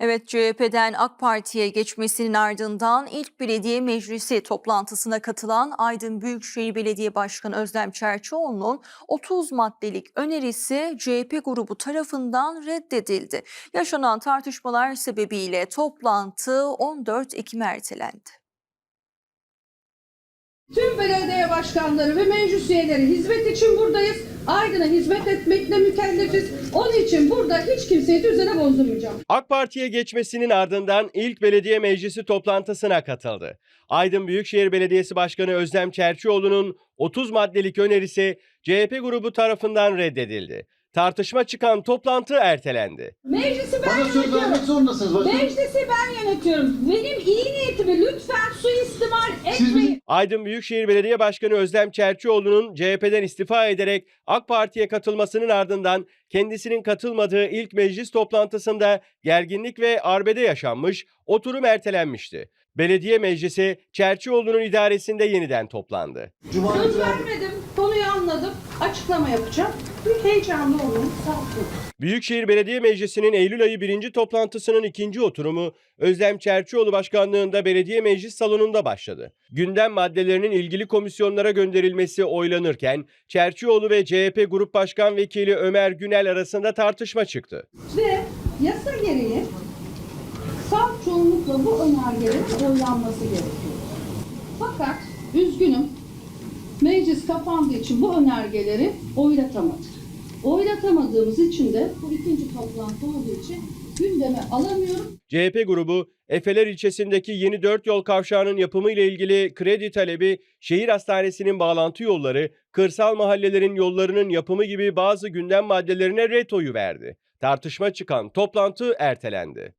Evet CHP'den AK Parti'ye geçmesinin ardından ilk belediye meclisi toplantısına katılan Aydın Büyükşehir Belediye Başkanı Özlem Çerçioğlu'nun 30 maddelik önerisi CHP grubu tarafından reddedildi. Yaşanan tartışmalar sebebiyle toplantı 14 Ekim'e ertelendi. Tüm belediye başkanları ve meclis üyeleri hizmet için buradayız. Aydın'a hizmet etmekle mükellefiz. Onun için burada hiç kimseyi düzene bozdurmayacağım. AK Parti'ye geçmesinin ardından ilk belediye meclisi toplantısına katıldı. Aydın Büyükşehir Belediyesi Başkanı Özlem Çerçioğlu'nun 30 maddelik önerisi CHP grubu tarafından reddedildi. Tartışma çıkan toplantı ertelendi. Meclisi ben Bana söz yönetiyorum. zorundasınız. Meclisi ben yönetiyorum. Benim iyi niyetimi lütfen suistimal Siz etmeyin. Aydın Büyükşehir Belediye Başkanı Özlem Çerçioğlu'nun CHP'den istifa ederek AK Parti'ye katılmasının ardından kendisinin katılmadığı ilk meclis toplantısında gerginlik ve arbede yaşanmış, oturum ertelenmişti. Belediye meclisi Çerçioğlu'nun idaresinde yeniden toplandı. Cuma Söz vermedim. Konuyu anladım. Açıklama yapacağım. Bir heyecanlı olun. Sağ olun. Büyükşehir Belediye Meclisi'nin Eylül ayı birinci toplantısının ikinci oturumu Özlem Çerçioğlu başkanlığında belediye meclis salonunda başladı. Gündem maddelerinin ilgili komisyonlara gönderilmesi oylanırken Çerçioğlu ve CHP Grup Başkan Vekili Ömer Günel arasında tartışma çıktı. Ve yasa gereği salt çoğunlukla bu önergelerin oylanması gerekiyor. Fakat üzgünüm meclis kapandığı için bu önergeleri oylatamadık. Oylatamadığımız için de bu ikinci toplantı olduğu için gündeme alamıyorum. CHP grubu Efeler ilçesindeki yeni dört yol kavşağının yapımı ile ilgili kredi talebi, şehir hastanesinin bağlantı yolları, kırsal mahallelerin yollarının yapımı gibi bazı gündem maddelerine ret oyu verdi. Tartışma çıkan toplantı ertelendi.